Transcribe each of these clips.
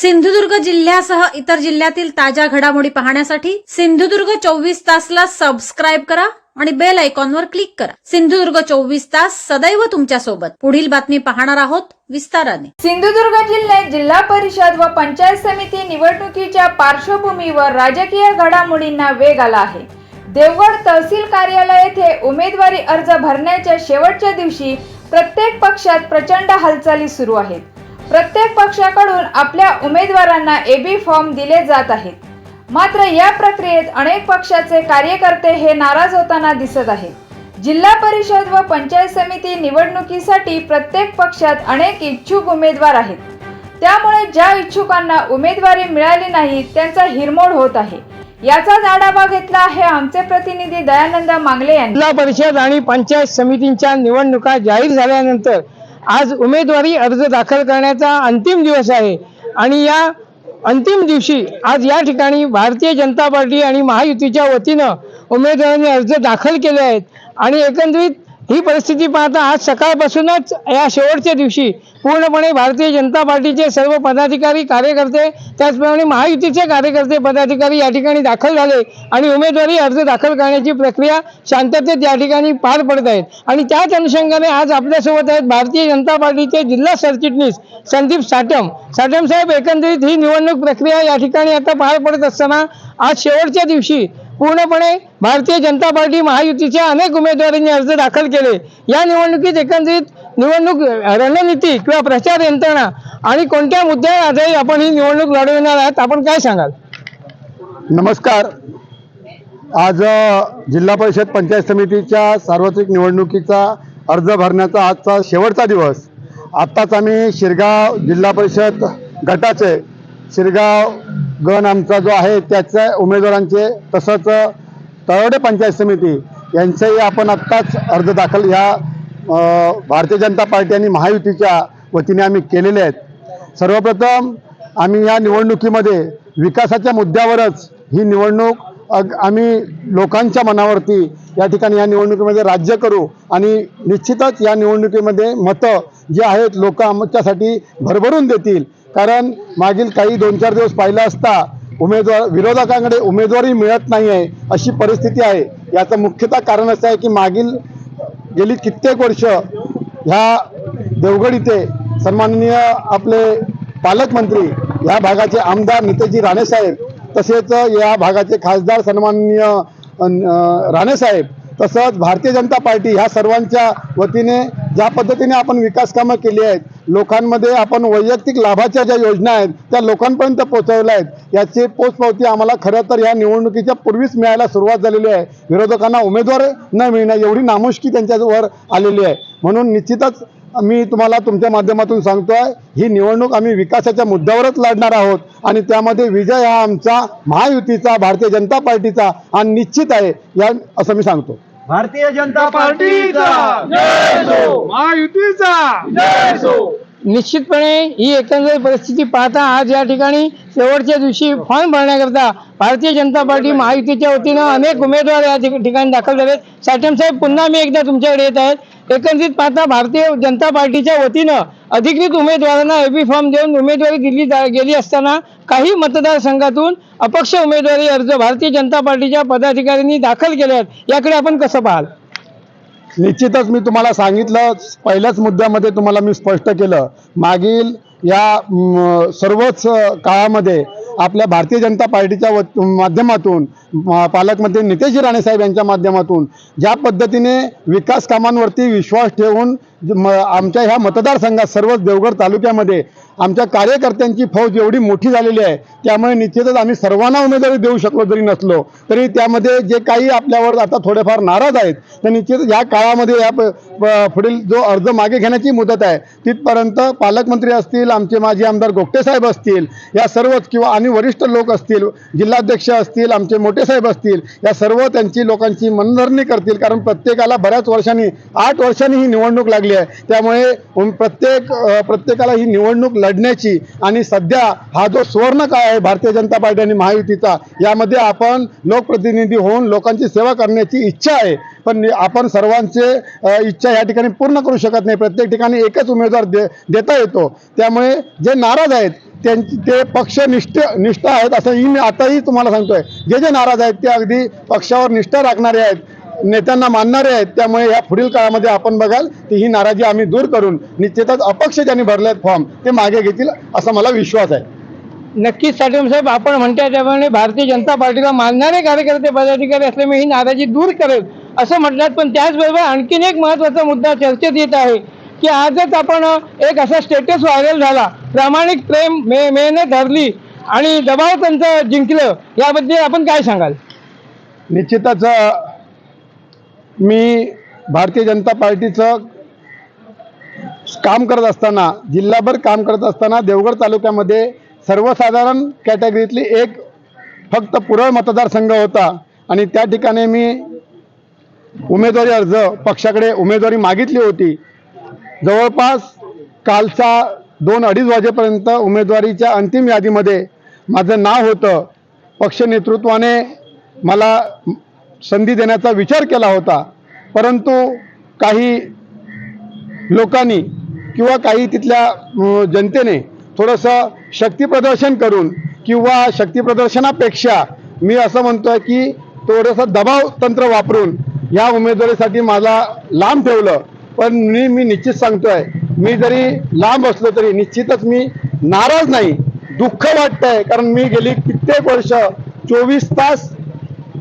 सिंधुदुर्ग जिल्ह्यासह इतर जिल्ह्यातील ताज्या घडामोडी पाहण्यासाठी सिंधुदुर्ग चोवीस तासला सबस्क्राईब करा आणि बेल आयकॉनवर क्लिक करा. सिंधुदुर्ग चोवीस तास सदैव तुमच्यासोबत. पुढील बातमी पाहणार आहोत विस्ताराने. सिंधुदुर्ग जिल्ह्यात जिल्हा परिषद व पंचायत समिती निवडणुकीच्या पार्श्वभूमीवर राजकीय घडामोडींना वेग आला आहे. देवगड तहसील कार्यालय येथे उमेदवारी अर्ज भरण्याच्या शेवटच्या दिवशी प्रत्येक पक्षात प्रचंड हालचाली सुरू आहेत. प्रत्येक पक्षाकडून आपल्या उमेदवारांना एबी फॉर्म दिले जात आहेत. मात्र या प्रक्रियेत अनेक पक्षाचे कार्यकर्ते हे नाराज होताना दिसत आहेत. जिल्हा परिषद व पंचायत समिती निवडणुकीसाठी प्रत्येक पक्षात अनेक इच्छुक उमेदवार आहेत. त्यामुळे ज्या इच्छुकांना उमेदवारी मिळाली नाही त्यांचा हिरमोड होत आहे. याचाच आढावा घेतला आहे आमचे प्रतिनिधी दयानंद मांगले यांनी. जिल्हा परिषद आणि पंचायत समितींच्या निवडणुका जाहीर झाल्यानंतर आज उमेदवारी अर्ज दाखल करण्याचा अंतिम दिवस आहे. आणि या अंतिम दिवशी आज या ठिकाणी भारतीय जनता पार्टी आणि महायुतीच्या वतीनं उमेदवारांनी अर्ज दाखल केले आहेत. आणि एकंदरीत ही परिस्थिती पाहता आज सकाळपासूनच या शेवटच्या दिवशी पूर्णपणे भारतीय जनता पार्टीचे सर्व पदाधिकारी कार्यकर्ते त्याचप्रमाणे महायुतीचे कार्यकर्ते पदाधिकारी या ठिकाणी दाखल झाले आणि उमेदवारी अर्ज दाखल करण्याची प्रक्रिया शांततेत या ठिकाणी पार पडत आहेत आणि त्याच अनुषंगाने आज आपल्यासोबत आहेत भारतीय जनता पार्टीचे जिल्हा सरचिटणीस संदीप साटम साटम साहेब एकंदरीत ही निवडणूक प्रक्रिया या ठिकाणी आता पार पडत असताना आज शेवटच्या दिवशी पूर्णपणे भारतीय जनता पार्टी महायुतीच्या अनेक उमेदवारांनी अर्ज दाखल केले. या निवडणुकीत एकंदरीत निवडणूक रणनीती किंवा प्रचार यंत्रणा आणि कोणत्या मुद्द्यावर आधारित आपण ही निवडणूक लढविणार आहात आपण काय सांगाल? नमस्कार. आज जिल्हा परिषद पंचायत समितीच्या सार्वत्रिक निवडणुकीचा अर्ज भरण्याचा आजचा शेवटचा दिवस. आत्ताच आम्ही शिरगाव जिल्हा परिषद गटाचे शिरगाव गण आमचा जो आहे त्याच्या उमेदवारांचे तसंच तळवडे पंचायत समिती यांचंही आपण आत्ताच अर्ज दाखल ह्या भारतीय जनता पार्टी आणि महायुतीच्या वतीने आम्ही केलेले आहेत. सर्वप्रथम आम्ही या निवडणुकीमध्ये विकासाच्या मुद्द्यावरच ही निवडणूक अग आम्ही लोकांच्या मनावरती या ठिकाणी या निवडणुकीमध्ये राज्य करू आणि निश्चितच या निवडणुकीमध्ये मतं जे आहेत लोक आमच्यासाठी भरभरून देतील. कारण मागील काही दोन चार दिवस पाहिलं असता उमेदवार विरोधकांकडे उमेदवारी मिळत नाही आहे अशी परिस्थिती आहे. याचं मुख्यतः कारण असं आहे की मागील गेली कित्येक वर्ष ह्या देवगड इथे सन्माननीय आपले पालकमंत्री या भागाचे आमदार नितेजी राणेसाहेब तसेच या भागाचे खासदार सन्माननीय राणेसाहेब तसंच भारतीय जनता पार्टी ह्या सर्वांच्या वतीने ज्या पद्धतीने आपण विकास कामं केली आहेत लोकांमध्ये आपण वैयक्तिक लाभाच्या ज्या योजना आहेत त्या लोकांपर्यंत पोहोचवल्या आहेत याची पोचपावती आम्हाला खरं तर या निवडणुकीच्या पूर्वीच मिळायला सुरुवात झालेली आहे. विरोधकांना उमेदवार न मिळणं एवढी नामुष्की त्यांच्यावर आलेली आहे. म्हणून निश्चितच मी तुम्हाला तुमच्या माध्यमातून सांगतो आहे ही निवडणूक आम्ही विकासाच्या मुद्द्यावरच लढणार आहोत आणि त्यामध्ये विजय हा आमचा महायुतीचा भारतीय जनता पार्टीचा हा निश्चित आहे या असं मी सांगतो. भारतीय जनता पार्टीचा. महायुतीचा. निश्चितपणे ही एकंदरीत परिस्थिती पाहता आज या ठिकाणी शेवटच्या दिवशी फॉर्म भरण्याकरता भारतीय जनता पार्टी महायुतीच्या वतीनं अनेक उमेदवार या ठिक- ठिकाणी दाखल झाले साठम साहेब पुन्हा मी एकदा तुमच्याकडे येत आहेत. एकंदरीत पाहता भारतीय जनता पार्टीच्या वतीनं अधिकृत उमेदवारांना एबी फॉर्म देऊन उमेदवारी दिली जा- गेली असताना काही मतदारसंघातून अपक्ष उमेदवारी अर्ज भारतीय जनता पार्टीच्या पदाधिकाऱ्यांनी दाखल केले आहेत. याकडे आपण कसं पाहाल? निश्चितच मी तुम्हाला सांगितलं. पहिल्याच मुद्द्यामध्ये तुम्हाला मी स्पष्ट केलं. मागील या सर्वच काळामध्ये आपल्या भारतीय जनता पार्टीच्या व माध्यमातून म, पालकमंत्री नितेशजी राणेसाहेब यांच्या माध्यमातून ज्या पद्धतीने विकास कामांवरती विश्वास ठेवून म, आमच्या ह्या मतदारसंघात सर्वच देवगड तालुक्यामध्ये आमच्या कार्यकर्त्यांची फौज एवढी मोठी झालेली आहे त्यामुळे निश्चितच आम्ही सर्वांना उमेदवारी देऊ शकलो जरी नसलो तरी त्यामध्ये जे काही आपल्यावर आता थोडेफार नाराज आहेत तर निश्चित या काळामध्ये या पुढील जो अर्ज मागे घेण्याची मुदत आहे तिथपर्यंत पालकमंत्री असतील आमचे माजी आमदार गोगटे साहेब असतील या सर्वच किंवा आणि वरिष्ठ लोक असतील जिल्हाध्यक्ष असतील आमचे मोठे साहेब असतील या सर्व त्यांची लोकांची मनधरणी करतील कारण प्रत्येकाला बऱ्याच वर्षांनी आठ वर्षांनी ही निवडणूक लागली आहे. त्यामुळे प्रत्येक प्रत्येकाला ही निवडणूक लढण्याची आणि सध्या हा जो सुवर्ण काळ आहे भारतीय जनता पार्टी आणि महायुतीचा यामध्ये आपण लोकप्रतिनिधी होऊन लोकांची सेवा करण्याची इच्छा आहे. पण आपण सर्वांचे इच्छा या ठिकाणी पूर्ण करू शकत नाही. प्रत्येक ठिकाणी एकच उमेदवार दे देता येतो. त्यामुळे जे नाराज आहेत त्यांची ते पक्ष निष्ठ निष्ठा आहेत असं ही मी आताही तुम्हाला सांगतोय. जे जे नाराज आहेत ते अगदी पक्षावर निष्ठा राखणारे आहेत. नेत्यांना मानणारे आहेत. त्यामुळे या पुढील काळामध्ये आपण बघाल की ही नाराजी आम्ही दूर करून निश्चितच अपक्ष ज्यांनी भरले आहेत फॉर्म ते मागे घेतील असा मला विश्वास आहे. नक्कीच साठम साहेब आपण म्हणताय त्याप्रमाणे भारतीय जनता पार्टीला मानणारे कार्यकर्ते पदाधिकारी असल्यामुळे ही नाराजी दूर करेल असं म्हटलं पण त्याचबरोबर आणखीन एक महत्त्वाचा मुद्दा चर्चेत येत आहे की आजच आपण एक असा स्टेटस व्हायरल झाला. प्रामाणिक प्रेम मे मेहनत धरली आणि दबाव त्यांचं जिंकलं. याबद्दल आपण काय सांगाल? निश्चितच मी भारतीय जनता पार्टीचं काम करत असताना जिल्हाभर काम करत असताना देवगड तालुक्यामध्ये सर्वसाधारण कॅटेगरीतली एक फक्त पुरळ मतदारसंघ होता आणि त्या ठिकाणी मी उमेदवारी अर्ज पक्षाकडे उमेदवारी मागितली होती. जवळपास कालचा दोन अडीच वाजेपर्यंत उमेदवारीच्या अंतिम यादीमध्ये माझं नाव होतं. पक्ष नेतृत्वाने मला संधी देण्याचा विचार केला होता. परंतु काही लोकांनी किंवा काही तिथल्या जनतेने थोडंसं शक्तीप्रदर्शन करून किंवा शक्तीप्रदर्शनापेक्षा मी असं म्हणतो आहे की थोडंसं दबाव तंत्र वापरून या उमेदवारीसाठी मला लांब ठेवलं. पण मी मी निश्चित आहे मी जरी लांब असलो तरी निश्चितच मी नाराज नाही. दुःख वाटतंय कारण मी गेली कित्येक वर्ष चोवीस तास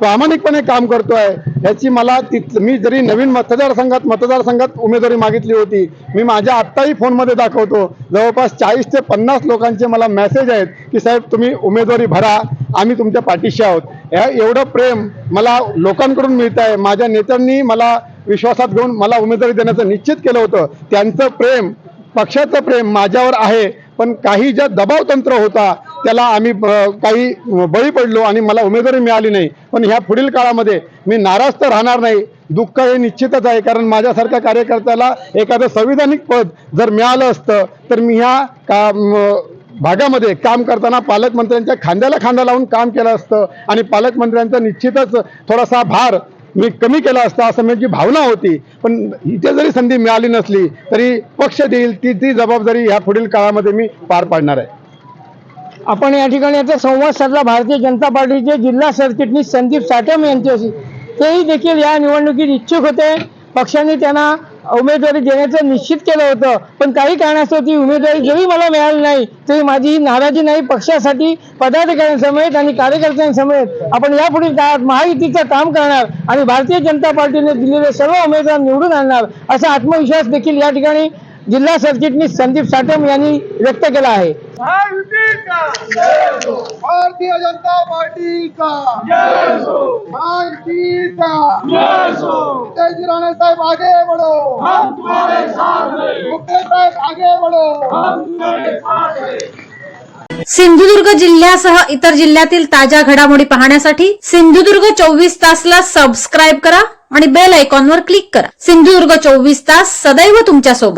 प्रामाणिकपणे काम करतोय. याची मला तिथ मी जरी नवीन मतदारसंघात मतदारसंघात उमेदवारी मागितली होती मी माझ्या आत्ताही फोनमध्ये दाखवतो. जवळपास चाळीस ते पन्नास लोकांचे मला मेसेज आहेत की साहेब तुम्ही उमेदवारी भरा. आम्ही तुमच्या पाठीशी आहोत. या एवढं प्रेम मला लोकांकडून मिळत आहे माझ्या नेत्यांनी मला विश्वासात घेऊन मला उमेदवारी देण्याचं निश्चित केलं होतं. त्यांचं प्रेम पक्षाचं प्रेम माझ्यावर आहे. पण काही ज्या दबाव तंत्र होता त्याला आम्ही काही बळी पडलो आणि मला उमेदवारी मिळाली नाही. पण ह्या पुढील काळामध्ये मी नाराज तर राहणार नाही. दुःख हे निश्चितच आहे. कारण माझ्यासारख्या कार्यकर्त्याला एखादं संविधानिक पद जर मिळालं असतं तर मी ह्या का भागामध्ये काम करताना पालकमंत्र्यांच्या खांद्याला खांदा लावून काम केलं असतं. आणि पालकमंत्र्यांचा निश्चितच थोडासा भार मी कमी केला असता असं माझी भावना होती. पण इथे जरी संधी मिळाली नसली तरी पक्ष देईल ती ती जबाबदारी ह्या पुढील काळामध्ये मी पार पाडणार आहे. आपण या ठिकाणी आता संवाद साधला. भारतीय जनता पार्टीचे जिल्हा सरचिटणीस संदीप साटम यांच्याशी तेही देखील या निवडणुकीत इच्छुक होते. पक्षाने त्यांना उमेदवारी देण्याचं निश्चित केलं होतं. पण काही कारणास्तव ती उमेदवारी जरी मला मिळाली नाही तरी माझी ही नाराजी नाही. पक्षासाठी पदाधिकाऱ्यांसमेत आणि कार्यकर्त्यांसमेत आपण यापुढील काळात महायुतीचं काम करणार आणि भारतीय जनता पार्टीने दिलेले सर्व उमेदवार निवडून आणणार असा आत्मविश्वास देखील या ठिकाणी जिल्हा सरचिटणीस संदीप साटम यांनी व्यक्त केला आहे. भारतीय जनता पार्टी का। भारतीय का। जय राणे साहब आगे बढ़ो। मुकेश साहब आगे बढ़ो। सिंधुदुर्ग जिल्ह्यासह इतर जिल्ह्यातील ताज्या घडामोडी पाहण्यासाठी सिंधुदुर्ग चोवीस तासला सबस्क्राईब करा आणि बेल आयकॉनवर क्लिक करा. सिंधुदुर्ग चोवीस तास सदैव तुमच्यासोबत